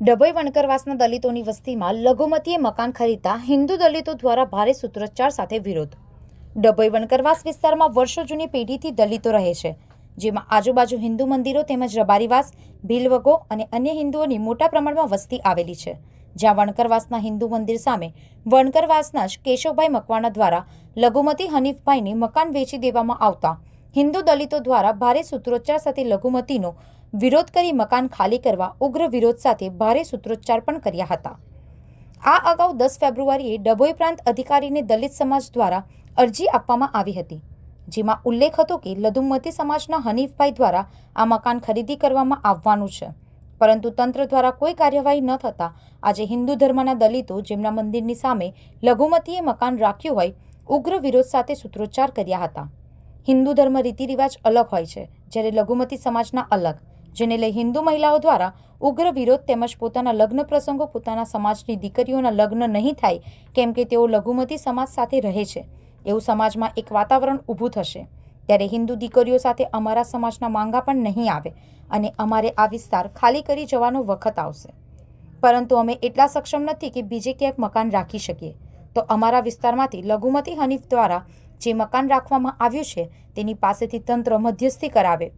ડભોઈ વણકરવાસના દલિતોની વસ્તીમાં લઘુમતીએ મકાન ખરીદતા હિન્દુ દલિતો દ્વારા ભારે સૂત્રોચ્ચાર સાથે વિરોધ. ડભોઈ વણકરવાસ વિસ્તારમાં વર્ષો જૂની પેઢીથી દલિતો રહે છે, જેમાં આજુબાજુ હિન્દુ મંદિરો તેમજ રબારીવાસ, ભીલવગો અને અન્ય હિન્દુઓની મોટા પ્રમાણમાં વસ્તી આવેલી છે. જ્યાં વણકરવાસના હિન્દુ મંદિર સામે વણકરવાસના જ કેશવભાઈ મકવાણા દ્વારા લઘુમતી હનીફભાઈને મકાન વેચી દેવામાં આવતા હિન્દુ દલિતો દ્વારા ભારે સૂત્રોચ્ચાર સાથે લઘુમતીનો વિરોધ કરી મકાન ખાલી કરવા ઉગ્ર વિરોધ સાથે ભારે સૂત્રોચ્ચાર પણ કર્યા હતા. આ અગાઉ દસ ફેબ્રુઆરીએ ડભોઈ પ્રાંત અધિકારીને દલિત સમાજ દ્વારા અરજી આપવામાં આવી હતી, જેમાં ઉલ્લેખ હતો કે લઘુમતી સમાજના હનીફભાઈ દ્વારા આ મકાન ખરીદી કરવામાં આવવાનું છે. પરંતુ તંત્ર દ્વારા કોઈ કાર્યવાહી ન થતાં આજે હિન્દુ ધર્મના દલિતો જેમના મંદિરની સામે લઘુમતીએ મકાન રાખ્યું હોય, ઉગ્ર વિરોધ સાથે સૂત્રોચ્ચાર કર્યા હતા. હિન્દુ ધર્મ રીતિરિવાજ અલગ હોય છે, જ્યારે લઘુમતી સમાજના અલગ, જેને લઈ હિન્દુ મહિલાઓ દ્વારા ઉગ્ર વિરોધ તેમજ પોતાના લગ્ન પ્રસંગો પોતાના સમાજની દીકરીઓના લગ્ન નહીં થાય, કેમ કે તેઓ લઘુમતી સમાજ સાથે રહે છે. એવું સમાજમાં એક વાતાવરણ ઊભું થશે. ત્યારે હિન્દુ દીકરીઓ સાથે અમારા સમાજના માંગા પણ નહીં આવે અને અમારે આ વિસ્તાર ખાલી કરી જવાનો વખત આવશે. પરંતુ અમે એટલા સક્ષમ નથી કે બીજે ક્યાંક મકાન રાખી શકીએ. તો અમારા વિસ્તારમાંથી લઘુમતી હનીફ દ્વારા જે મકાન રાખવામાં આવ્યું છે, તેની પાસેથી તંત્ર મધ્યસ્થી કરાવે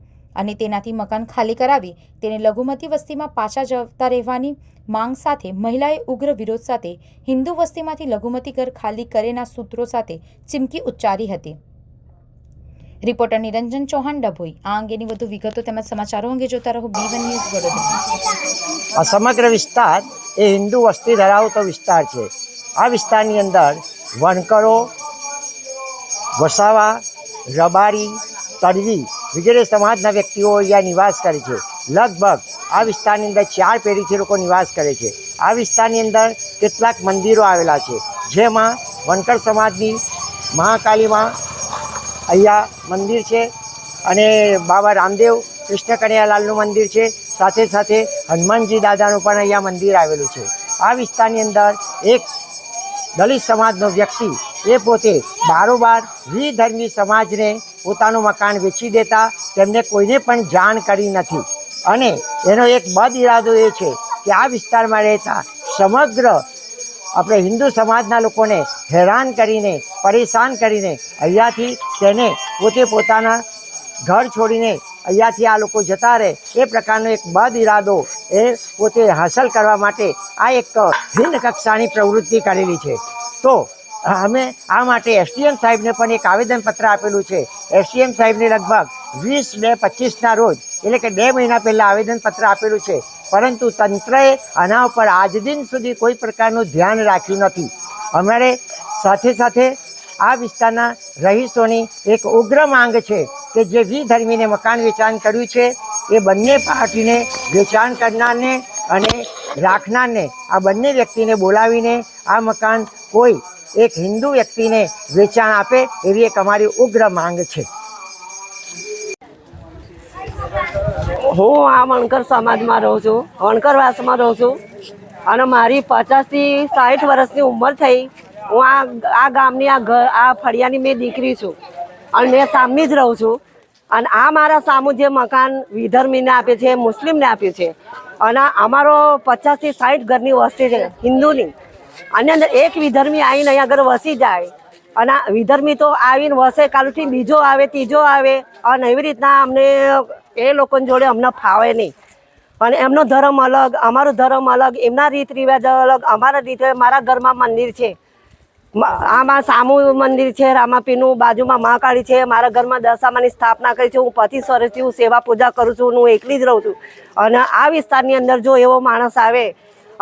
અને તેનાથી મકાન ખાલી કરાવી તેને લઘુમતી વસ્તીમાં પાછા જતા રહેવાની માંગ સાથે મહિલાએ ઉગ્ર વિરોધ સાથે હિન્દુ વસ્તીમાંથી લઘુમતી ઘર ખાલી કરેના સૂત્રો સાથે ચીમકી ઉચ્ચારી હતી. રિપોર્ટર નિરંજન ચૌહાણ ડભોઈ. આ અંગેની વધુ વિગતો તેમજ સમાચારો અંગે જોતા રહો બી વન ન્યૂઝ વડોદરા. સમગ્ર વિસ્તાર એ હિન્દુ વસ્તી ધરાવતો વિસ્તાર છે. આ વિસ્તારની અંદર વણકરો વસાવા, રબારી, તડવી વગેરે સમાજના વ્યક્તિઓ અહીંયા નિવાસ કરે છે. લગભગ આ વિસ્તારની અંદર ચાર પેઢીથી લોકો નિવાસ કરે છે. આ વિસ્તારની અંદર કેટલાક મંદિરો આવેલા છે. જેમાં વનકર સમાજની મહાકાલીમાં અહીંયા મંદિર છે અને બાબા રામદેવ કૃષ્ણ કનૈયાલાલનું મંદિર છે. સાથે સાથે હનુમાનજી દાદાનું પણ અહીંયા મંદિર આવેલું છે. આ વિસ્તારની અંદર એક દલિત સમાજનો વ્યક્તિ એ પોતે બારોબાર વિધર્મી સમાજને પોતાનું મકાન વેચી દેતા તેમને કોઈને પણ જાણ કરી નથી. અને એનો એક બદ ઇરાદો એ છે કે આ વિસ્તારમાં રહેતા સમગ્ર આપણે હિન્દુ સમાજના લોકોને હેરાન કરીને, પરેશાન કરીને અહીંયાથી તેને પોતે પોતાના ઘર છોડીને અહીંયાથી આ લોકો જતા રહે. એ પ્રકારનો એક બદ ઇરાદો એ પોતે હાંસલ કરવા માટે આ એક ભિન્ન કક્ષાની પ્રવૃત્તિ કરેલી છે. તો અમે આ માટે એસડીએમ સાહેબને પણ એક આવેદનપત્ર આપેલું છે. એસડીએમ સાહેબને લગભગ વીસ બે પચીસના રોજ, એટલે કે બે મહિના પહેલાં આવેદનપત્ર આપેલું છે. પરંતુ તંત્રએ આના ઉપર આજ દિન સુધી કોઈ પ્રકારનું ધ્યાન રાખ્યું નથી. અમારે સાથે સાથે આ વિસ્તારના રહીશોની એક ઉગ્ર માંગ છે કે જે વિધર્મીને મકાન વેચાણ કર્યું છે, એ બંને પાર્ટીને વેચાણ કરનારને અને રાખનારને, આ બંને વ્યક્તિને બોલાવીને આ મકાન કોઈ એક હિન્દુ વ્યક્તિને વેચાણ આપે એવી એક અમારી ઉગ્ર માંગ છે. હું આ વણકર સમાજમાં રહું છું, વણકરવાસમાં રહું છું અને મારી પચાસથી સાઠ વર્ષની ઉંમર થઈ હું આ આ ગામની આ ઘર આ ફળિયાની મેં દીકરી છું અને મેં સામની જ રહું છું અને આ મારા સામું જે મકાન વિધર્મીને આપે છે, મુસ્લિમને આપ્યું છે અને અમારો પચાસથી સાઠ ઘરની વસ્તી છે, હિન્દુની. આની અંદર એક વિધર્મી આવીને અહીંયા આગળ વસી જાય. અને વિધર્મી તો આવીને વસે, કાલુથી બીજો આવે, ત્રીજો આવે. અને એવી રીતના અમને એ લોકોની જોડે અમને ફાવે નહીં. અને એમનો ધર્મ અલગ, અમારો ધર્મ અલગ, એમના રીત રિવાજ અલગ, અમારા રીત મારા ઘરમાં મંદિર છે. આમાં સામુ મંદિર છે, રામાપીનું બાજુમાં મહાકાળી છે, મારા ઘરમાં દશામાની સ્થાપના કરી છે, હું પચીસ વર્ષથી હું સેવા પૂજા કરું છું, હું એકલી જ રહું છું. અને આ વિસ્તારની અંદર જો એવો માણસ આવે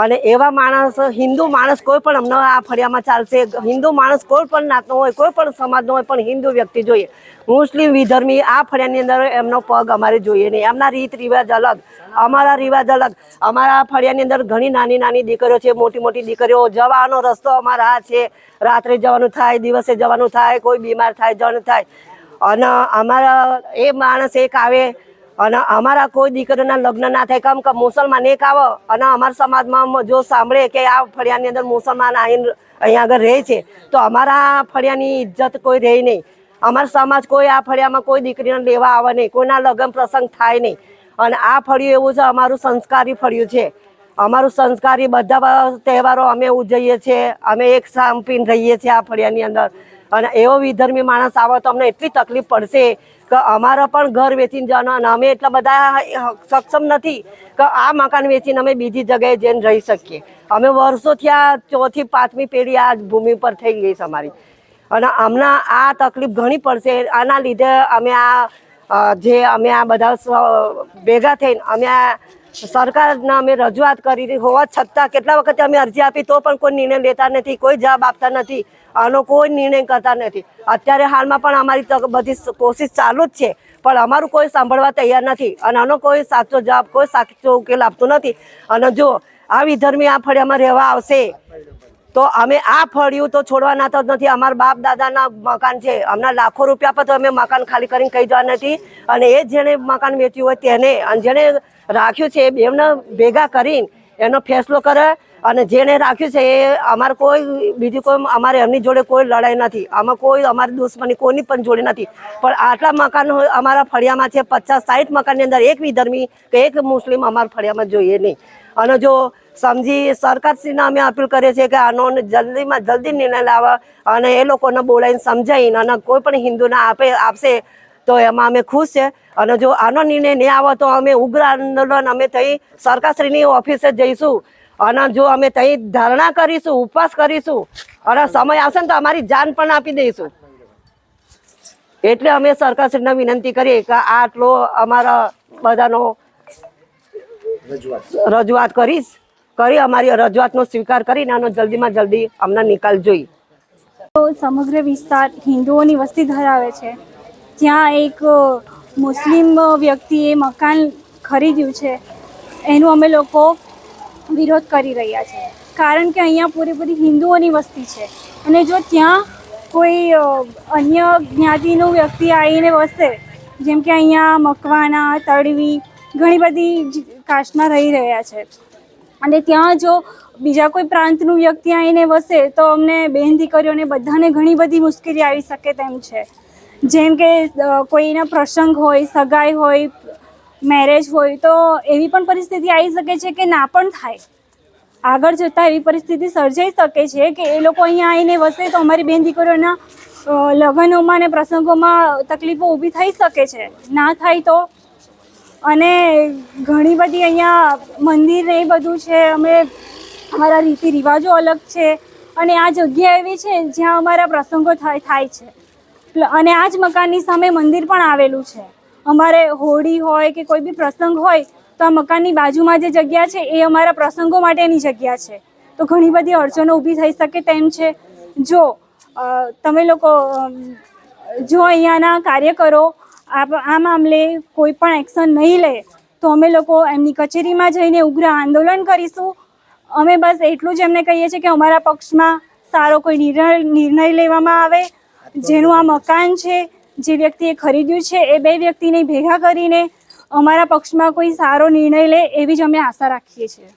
અને એવા માણસ, હિન્દુ માણસ કોઈ પણ અમને આ ફળિયામાં ચાલશે, હિન્દુ માણસ કોઈ પણ નાતનો હોય, કોઈ પણ સમાજનો હોય, પણ હિન્દુ વ્યક્તિ જોઈએ. મુસ્લિમ વિધર્મી આ ફળિયાની અંદર એમનો પગ અમારે જોઈએ નહીં. એમના રીત રિવાજ અલગ, અમારા રિવાજ અલગ. અમારા ફળિયાની અંદર ઘણી નાની નાની દીકરીઓ છે, મોટી મોટી દીકરીઓ. જવાનો રસ્તો અમારા આ છે. રાત્રે જવાનું થાય, દિવસે જવાનું થાય, કોઈ બીમાર થાય જવાનું થાય. અને અમારા એ માણસ એક આવે અને અમારા કોઈ દીકરીના લગ્ન ના થાય, કેમ કે મુસલમાન એક આવો અને અમારા સમાજમાં જો સાંભળે કે આ ફળિયાની અંદર મુસલમાન આવીને અહીંયા આગળ રહે છે, તો અમારા ફળિયાની ઇજ્જત કોઈ રહે નહીં. અમારા સમાજ કોઈ આ ફળિયામાં કોઈ દીકરીને લેવા આવે નહીં, કોઈના લગ્ન પ્રસંગ થાય નહીં. અને આ ફળિયું એવું છે, અમારું સંસ્કારી ફળિયું છે. અમારું સંસ્કારી બધા તહેવારો અમે ઉજવીએ છીએ, અમે એક સાંપીને રહીએ છીએ આ ફળિયાની અંદર. અને એવો વિધર્મી માણસ આવે તો અમને એટલી તકલીફ પડશે કે અમારા પણ ઘર વેચીને જવાના અને અમે એટલા બધા સક્ષમ નથી કે આ મકાન વેચીને અમે બીજી જગ્યાએ જઈને રહી શકીએ. અમે વર્ષોથી આ ચોથી, પાંચમી પેઢી આ ભૂમિ પર થઈ ગઈ છે અમારી. અને હમણાં આ તકલીફ ઘણી પડશે. આના લીધે અમે આ જે અમે આ બધા ભેગા થઈને અમે આ સરકારને અમે રજૂઆત કરી હોવા છતાં કેટલા વખતે અમે અરજી આપી તો પણ કોઈ નિર્ણય લેતા નથી, કોઈ જવાબ આપતા નથી, આનો કોઈ નિર્ણય કરતા નથી. અત્યારે હાલમાં પણ અમારી બધી કોશિશ ચાલુ જ છે, પણ અમારું કોઈ સાંભળવા તૈયાર નથી અને આનો કોઈ સાચો જવાબ, કોઈ સાચો ઉકેલ આપતો નથી. અને જો આ વિધર્મી આ ફળિયામાં રહેવા આવશે, તો અમે આ ફળિયું તો છોડવાના તો નથી. અમારા બાપ દાદાના મકાન છે હમણાં લાખો રૂપિયા પર તો અમે મકાન ખાલી કરીને કહી જવા નથી. અને એ જેણે મકાન વેચ્યું હોય તેને, અને જેણે રાખ્યું છે એ બેવને ભેગા કરીને એનો ફેસલો કરે અને જેણે રાખ્યું છે, એ અમારે કોઈ, બીજી કોઈ, અમારે એમની જોડે કોઈ લડાઈ નથી. આમાં કોઈ, અમારી દુશ્મની કોઈની પણ જોડે નથી. પણ આટલા મકાન અમારા ફળિયામાં છે, પચાસ સાઠ મકાનની અંદર એક વિધર્મી કે એક મુસ્લિમ અમારા ફળિયામાં જોઈએ નહીં. અને જો સમજી સરકારશ્રીને અમે અપીલ કરીએ છીએ કે આનો જલ્દીમાં જલ્દી નિર્ણય લાવે અને એ લોકોને બોલાવીને સમજાવીને અને કોઈ પણ હિન્દુને આપે, આપશે તો એમાં અમે ખુશ છે. અને જો આનો નિર્ણય નહીં આવે તો અમે ઉગ્ર આંદોલન અમે થઈ સરકારશ્રીની ઓફિસે જઈશું. અને જો અમે ત્યાં ધારણા કરીશું, ઉપવાસ કરીશું, અને સમય આવશે ને તો અમારી જાન પણ આપી દઈશું. એટલે અમે સરકારશ્રીને વિનંતી કરીએ કે આટલો અમારા બધાનો રજૂઆત કરીશ. કરી અમારી રજૂઆતનો સ્વીકાર કરીને આનો જલ્દીમાં જલ્દી અમને નિકાલ જોઈ તો સમગ્ર વિસ્તાર હિન્દુઓની વસ્તી ધરાવે છે. ત્યાં એક મુસ્લિમ વ્યક્તિએ મકાન ખરીદ્યું છે, એનું અમે લોકો વિરોધ કરી રહ્યા છે. કારણ કે અહીંયા પૂરેપૂરી હિન્દુઓની વસ્તી છે. અને જો ત્યાં કોઈ અન્ય જ્ઞાતિનું વ્યક્તિ આવીને વસે, જેમ કે અહીંયા મકવાના તળવી, ઘણી બધી જ કાસ્ટના રહી રહ્યા છે. અને ત્યાં જો બીજા કોઈ પ્રાંતનું વ્યક્તિ આવીને વસે, તો અમને બેન દીકરીઓને બધાને ઘણી બધી મુશ્કેલી આવી શકે તેમ છે. જેમ કે કોઈના પ્રસંગ હોય, સગાઈ હોય મેરેજ હોય, તો એવી પણ પરિસ્થિતિ આવી શકે છે કે ના પણ થાય. આગળ જતાં એવી પરિસ્થિતિ સર્જાઈ શકે છે કે એ લોકો અહીંયા આવીને વસે તો અમારી બેન દીકરીઓના લગ્નોમાં અને પ્રસંગોમાં તકલીફો ઊભી થઈ શકે છે. ના થાય તો. અને ઘણી બધી અહીંયા મંદિર ને એ બધું છે, અમે અમારા રીતિ રિવાજો અલગ છે. અને આ જગ્યા એવી છે જ્યાં અમારા પ્રસંગો થાય થાય છે. અને આ જ મકાનની સામે મંદિર પણ આવેલું છે. અમારે હોળી હોય કે કોઈ બી પ્રસંગ હોય, તો આ મકાનની બાજુમાં જે જગ્યા છે, એ અમારા પ્રસંગો માટેની જગ્યા છે. તો ઘણી બધી અડચણો ઊભી થઈ શકે તેમ છે. જો તમે લોકો જો અહીંયાના કાર્યકરો આ મામલે કોઈ પણ એક્શન નહીં લે, તો અમે લોકો એમની કચેરીમાં જઈને ઉગ્ર આંદોલન કરીશું. અમે બસ એટલું જ એમને કહીએ છીએ કે અમારા પક્ષમાં સારો કોઈ નિર્ણય નિર્ણય લેવામાં આવે જેનું આ મકાન છે, જે વ્યક્તિએ ખરીદ્યું છે, એ બે વ્યક્તિને ભેગા કરીને અમારા પક્ષમાં કોઈ સારો નિર્ણય લે એવી જ અમે આશા રાખીએ છીએ.